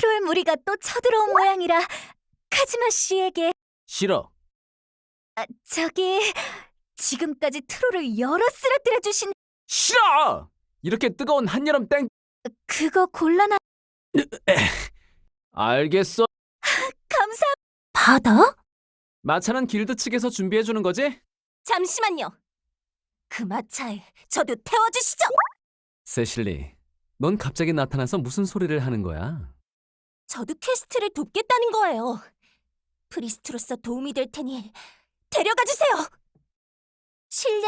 트롤 무리가 또 쳐들어온 모양이라 카즈마 씨에게 싫어. 아, 저기 지금까지 트롤을 여러 쓰러뜨려 주신 싫어! 이렇게 뜨거운 한여름 땡 그거 곤란한 알겠어. 감사 바다? 마차는 길드 측에서 준비해 주는 거지? 잠시만요. 그 마차에 저도 태워주시죠. 세실리, 넌 갑자기 나타나서 무슨 소리를 하는 거야? 저도 퀘스트를 돕겠다는 거예요. 프리스트로서 도움이 될 테니 데려가 주세요. 실례,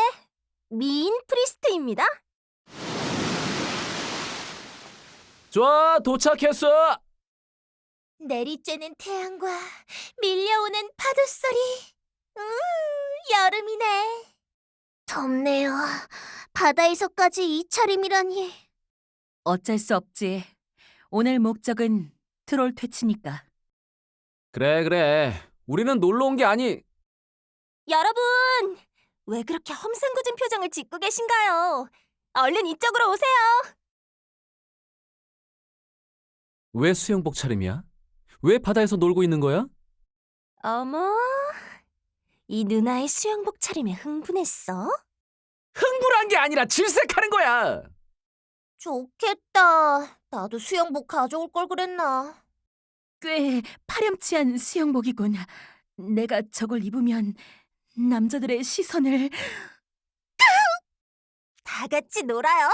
미인 프리스트입니다. 좋아, 도착했어. 내리쬐는 태양과 밀려오는 파도 소리. 음, 여름이네. 덥네요. 바다에서까지 이 차림이라니. 어쩔 수 없지. 오늘 목적은 트롤 퇴치니까. 그래, 그래. 우리는 놀러 온 게 아니. 여러분, 왜 그렇게 험상궂은 표정을 짓고 계신가요? 얼른 이쪽으로 오세요. 왜 수영복 차림이야? 왜 바다에서 놀고 있는 거야? 어머, 이 누나의 수영복 차림에 흥분했어? 흥분한 게 아니라 질색하는 거야. 좋겠다. 나도 수영복 가져올 걸 그랬나. 꽤 파렴치한 수영복이군. 내가 저걸 입으면 남자들의 시선을 다 같이 놀아요.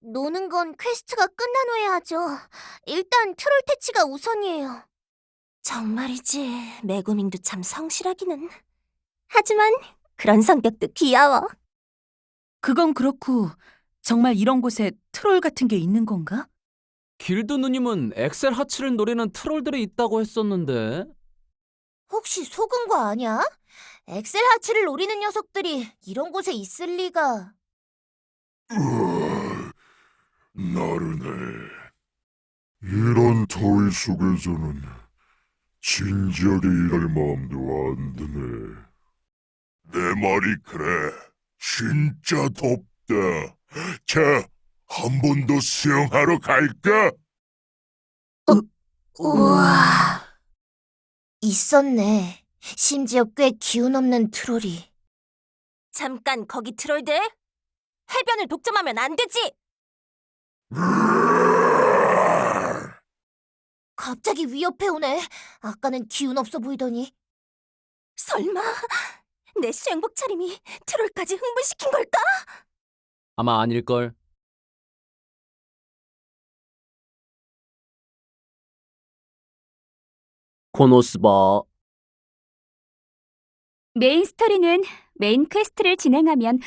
노는 건 퀘스트가 끝난 후에 하죠. 일단 트롤 퇴치가 우선이에요. 정말이지, 메구밍도 참 성실하기는. 하지만 그런 성격도 귀여워. 그건 그렇고 정말 이런 곳에 트롤 같은 게 있는 건가? 길드 누님은 엑셀 하츠를 노리는 트롤들이 있다고 했었는데. 혹시 속은 거 아니야? 엑셀 하츠를 노리는 녀석들이 이런 곳에 있을 리가. 나른해. 이런 더위 속에서는 진지하게 일할 마음도 안 드네. 내 말이 그래. 진짜 덥다. 자, 한 번 더 수영하러 갈까? 우와. 있었네. 심지어 꽤 기운 없는 트롤이. 잠깐 거기 트롤들. 해변을 독점하면 안 되지. 갑자기 위협해 오네. 아까는 기운 없어 보이더니. 설마 내 수영복 차림이 트롤까지 흥분시킨 걸까? 아마 아닐걸. 코노스바. 메인 스토리는 메인 퀘스트를 진행하면